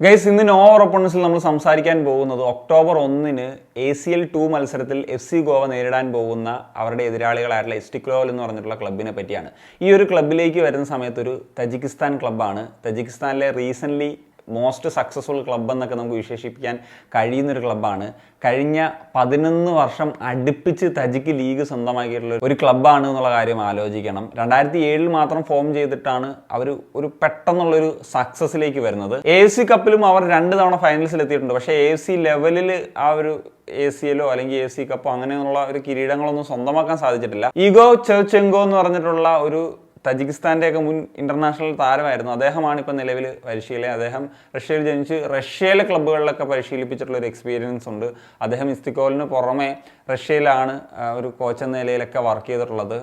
Guys ഇന്ന് no over നമ്മൾ സംസാരിക്കാൻ പോകുന്നത് ഒക്ടോബർ ഒന്നിന് എ സി എൽ ടു മത്സരത്തിൽ എഫ് സി ഗോവ നേരിടാൻ പോകുന്ന അവരുടെ എതിരാളികളായിട്ടുള്ള എസ്റ്റിക്ലോവൽ എന്ന് പറഞ്ഞിട്ടുള്ള ക്ലബിനെ പറ്റിയാണ്. ഈ ഒരു ക്ലബിലേക്ക് വരുന്ന സമയത്ത് ഒരു തജിക്കിസ്ഥാൻ ക്ലബ്ബാണ് തജിക്കിസ്ഥാനിലെ റീസെന്റ്ലി മോസ്റ്റ് സക്സസ്ഫുൾ ക്ലബ്ബ് എന്നൊക്കെ നമുക്ക് വിശേഷിപ്പിക്കാൻ കഴിയുന്നൊരു ക്ലബ്ബാണ് കഴിഞ്ഞ പതിനൊന്ന് വർഷം അടുപ്പിച്ച് തജിക്ക് ലീഗ് സ്വന്തമാക്കിയിട്ടുള്ള ഒരു ക്ലബ്ബാണ് എന്നുള്ള കാര്യം ആലോചിക്കണം. രണ്ടായിരത്തി ഏഴിൽ മാത്രം ഫോം ചെയ്തിട്ടാണ് അവർ ഒരു പെട്ടെന്നുള്ളൊരു സക്സസ്സിലേക്ക് വരുന്നത്. എ സി കപ്പിലും അവർ രണ്ട് തവണ ഫൈനൽസിൽ എത്തിയിട്ടുണ്ട്. പക്ഷേ എ സി ലെവലിൽ ആ ഒരു എ സി എല്ലോ അല്ലെങ്കിൽ എ സി കപ്പോ അങ്ങനെയുള്ള ഒരു കിരീടങ്ങളൊന്നും സ്വന്തമാക്കാൻ സാധിച്ചിട്ടില്ല. ഈഗോ ചെങ്കോ എന്ന് പറഞ്ഞിട്ടുള്ള ഒരു തജിക്കിസ്ഥാന്റെ ഒക്കെ മുൻ ഇന്റർനാഷണൽ താരമായിരുന്നു. അദ്ദേഹമാണ് ഇപ്പോൾ നിലവിൽ പരിശീലകൻ. അദ്ദേഹം റഷ്യയിൽ ജനിച്ച് റഷ്യയിലെ ക്ലബ്ബുകളിലൊക്കെ പരിശീലിപ്പിച്ചിട്ടുള്ള ഒരു എക്സ്പീരിയൻസ് ഉണ്ട്. അദ്ദേഹം ഇസ്തിക്കോലിന് പുറമെ റഷ്യയിലാണ് ഒരു കോച്ച് എന്ന നിലയിലൊക്കെ വർക്ക് ചെയ്തിട്ടുള്ളത്.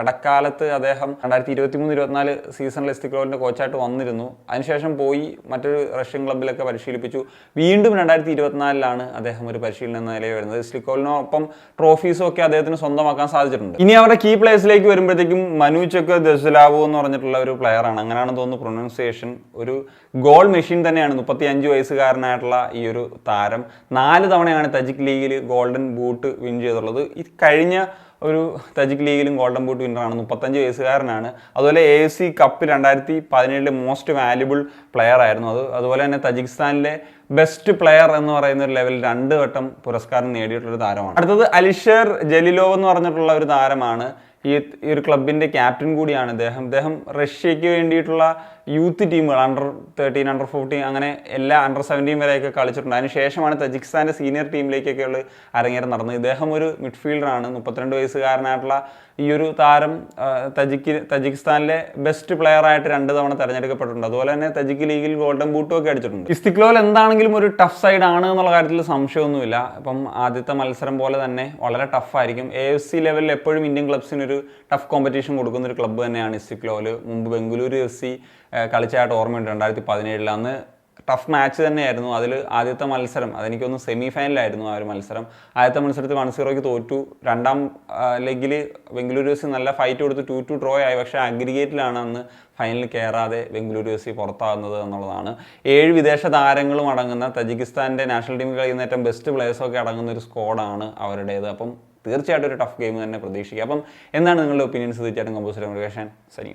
ഇടക്കാലത്ത് അദ്ദേഹം രണ്ടായിരത്തി ഇരുപത്തി മൂന്ന് ഇരുപത്തിനാല് സീസണിൽ ഇസ്തിക്കോലിന്റെ കോച്ചായിട്ട് വന്നിരുന്നു. അതിനുശേഷം പോയി മറ്റൊരു റഷ്യൻ ക്ലബ്ബിലൊക്കെ പരിശീലിപ്പിച്ചു. വീണ്ടും രണ്ടായിരത്തി ഇരുപത്തിനാലിലാണ് അദ്ദേഹം ഒരു പരിശീലനം എന്ന നിലയിൽ വരുന്നത്. ഇസ്ലിക്കോലിനൊപ്പം ട്രോഫീസും ഒക്കെ അദ്ദേഹത്തിന് സ്വന്തമാക്കാൻ സാധിച്ചിട്ടുണ്ട്. ഇനി അവരുടെ കീ പ്ലേയേഴ്സിലേക്ക് വരുമ്പോഴത്തേക്കും മനുച്ചൊക്കെ ദസ്ലാവു എന്ന് പറഞ്ഞിട്ടുള്ള ഒരു പ്ലെയർ ആണ്. അങ്ങനെയാണെന്ന് തോന്നുന്നു പ്രൊനൗൺസിയേഷൻ ഒരു ഗോൾ മെഷീൻ തന്നെയാണ്. മുപ്പത്തി അഞ്ച് വയസ്സുകാരനായിട്ടുള്ള ഈ ഒരു താരം. നാല് തവണയാണ് തജിക് ലീഗിൽ ഗോൾഡൻ ബൂട്ട് വിൻ ചെയ്തിട്ടുള്ളത് ഈ കഴിഞ്ഞ ഒരു തജിക് ലീഗിലും ഗോൾഡൻ ബൂട്ട് വിന്നറാണ് മുപ്പത്തഞ്ച് വയസ്സുകാരനാണ്. അതുപോലെ എ സി കപ്പ് രണ്ടായിരത്തി പതിനേഴിലെ മോസ്റ്റ് വാല്യുബിൾ പ്ലെയർ ആയിരുന്നു അത്. അതുപോലെ തന്നെ തജിക്കിസ്ഥാനിലെ ബെസ്റ്റ് പ്ലെയർ എന്ന് പറയുന്ന ഒരു ലെവലിൽ രണ്ട് വട്ടം പുരസ്കാരം നേടിയിട്ടുള്ള ഒരു താരമാണ്. അടുത്തത് അലിഷർ ജലിലോവ് എന്ന് പറഞ്ഞിട്ടുള്ള ഒരു താരമാണ്. ഈ ഈ ഒരു ക്ലബിന്റെ ക്യാപ്റ്റൻ കൂടിയാണ് അദ്ദേഹം അദ്ദേഹം റഷ്യയ്ക്ക് വേണ്ടിയിട്ടുള്ള യൂത്ത് ടീമുകൾ അണ്ടർ തേർട്ടീൻ അണ്ടർ ഫോർട്ടീൻ അങ്ങനെ എല്ലാ അണ്ടർ സെവന്റീൻ വരെയൊക്കെ കളിച്ചിട്ടുണ്ട്. അതിനുശേഷമാണ് തജിക്സ്ഥാന്റെ സീനിയർ ടീമിലേക്കൊക്കെ ഉള്ള അരങ്ങേറ്റം നടന്നത്. ഇദ്ദേഹം ഒരു മിഡ്ഫീൽഡറാണ് മുപ്പത്തിരണ്ട് വയസ്സുകാരനായിട്ടുള്ള ഈ ഒരു താരം തജിക്കി തജിക്കിസ്ഥാനിലെ ബെസ്റ്റ് പ്ലെയർ ആയിട്ട് രണ്ട് തവണ തിരഞ്ഞെടുക്കപ്പെട്ടിട്ടുണ്ട്. അതുപോലെ തന്നെ തജിക്ക് ലീഗിൽ ഗോൾഡൻ ബൂട്ടും ഒക്കെ അടിച്ചിട്ടുണ്ട്. ഇസ്തിക്ലോൽ എന്താണെങ്കിലും ഒരു ടഫ് സൈഡ് ആണ് എന്നുള്ള കാര്യത്തിൽ സംശയമൊന്നുമില്ല. ഇപ്പം ആദ്യത്തെ മത്സരം പോലെ തന്നെ വളരെ ടഫായിരിക്കും എ എഫ് സി ലെവലിൽ എപ്പോഴും ഇന്ത്യൻ ക്ലബ്സിന് ഒരു ടഫ് കോമ്പറ്റീഷൻ കൊടുക്കുന്ന ഒരു ക്ലബ്ബ് തന്നെയാണ് ഇസ്തിക്ലോൽ. മുമ്പ് ബംഗളൂരു എഫ് സി കളിച്ചായിട്ട് ഓർമ്മയുണ്ട് രണ്ടായിരത്തി പതിനേഴിൽ അന്ന് ടഫ് മാച്ച് തന്നെയായിരുന്നു. അതിൽ ആദ്യത്തെ മത്സരം അതെനിക്കൊന്ന് സെമി ഫൈനലായിരുന്നു ആ ഒരു മത്സരം. ആദ്യത്തെ മത്സരത്തിൽ വൺ സീറോയ്ക്ക് തോറ്റു. രണ്ടാം ലെഗിൽ ബംഗളൂരു എഫ് സി നല്ല ഫൈറ്റ് കൊടുത്ത് ടു ടു ഡ്രോ ആയി. പക്ഷേ അഗ്രിഗേറ്റിലാണ് അന്ന് ഫൈനലിൽ കയറാതെ ബംഗളൂരു എഫ് സി പുറത്താകുന്നത് എന്നുള്ളതാണ്. ഏഴ് വിദേശ താരങ്ങളും അടങ്ങുന്ന തജിക്കിസ്ഥാന്റെ നാഷണൽ ടീമിൽ കഴിയുന്ന ഏറ്റവും ബെസ്റ്റ് പ്ലേയേഴ്സൊക്കെ അടങ്ങുന്ന ഒരു സ്ക്വാഡാണ് അവരുടേത്. അപ്പം തീർച്ചയായിട്ടും ഒരു ടഫ് ഗെയിം തന്നെ പ്രതീക്ഷിക്കാം അപ്പം എന്താണ് നിങ്ങളുടെ ഒപ്പീനിയൻസ് തീർച്ചയായിട്ടും കമ്പോസർ മുരുകേഷൻ സനിയോ